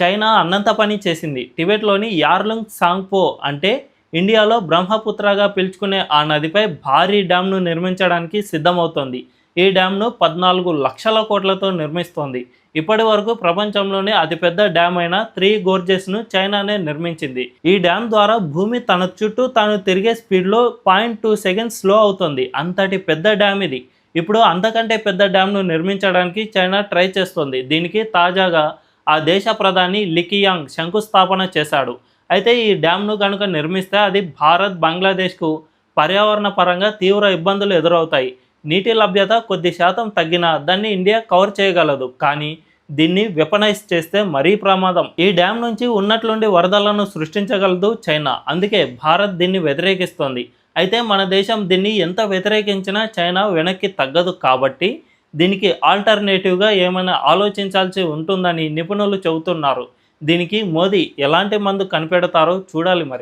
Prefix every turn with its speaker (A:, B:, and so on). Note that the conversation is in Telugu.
A: చైనా అన్నంత పని చేసింది. టిబెట్లోని యార్లుంగ్ సాంగ్పో అంటే ఇండియాలో బ్రహ్మపుత్రగా పిలుచుకునే ఆ నదిపై భారీ డ్యామ్ను నిర్మించడానికి సిద్ధమవుతోంది. ఈ డ్యామ్ను పద్నాలుగు లక్షల కోట్లతో నిర్మిస్తోంది. ఇప్పటి వరకు ప్రపంచంలోనే అతిపెద్ద డ్యామ్ అయిన త్రీ గోర్జెస్ను చైనానే నిర్మించింది. ఈ డ్యామ్ ద్వారా భూమి తన చుట్టూ తాను తిరిగే స్పీడ్లో పాయింట్ టూ సెకండ్స్ స్లో అవుతుంది. అంతటి పెద్ద డ్యామ్ ఇది. ఇప్పుడు అంతకంటే పెద్ద డ్యామ్ను నిర్మించడానికి చైనా ట్రై చేస్తోంది. దీనికి తాజాగా ఆ దేశ ప్రధాని లికియాంగ్ శంకుస్థాపన చేశాడు. అయితే ఈ డ్యామ్ను కనుక నిర్మిస్తే అది భారత్ బంగ్లాదేశ్కు పర్యావరణ పరంగా తీవ్ర ఇబ్బందులు ఎదురవుతాయి. నీటి లభ్యత కొద్ది శాతం తగ్గినా దాన్ని ఇండియా కవర్ చేయగలదు. కానీ దీన్ని వెపనైజ్ చేస్తే మరీ ప్రమాదం. ఈ డ్యామ్ నుంచి ఉన్నట్లుండి వరదలను సృష్టించగలదు చైనా. అందుకే భారత్ దీన్ని వ్యతిరేకిస్తోంది. అయితే మన దేశం దీన్ని ఎంత వ్యతిరేకించినా చైనా వెనక్కి తగ్గదు కాబట్టి దీనికి ఆల్టర్నేటివ్గా ఏమైనా ఆలోచించాల్సి ఉంటుందని నిపుణులు చెబుతున్నారు. దీనికి మోదీ ఎలాంటి మందు కనిపెడతారో చూడాలి మరి.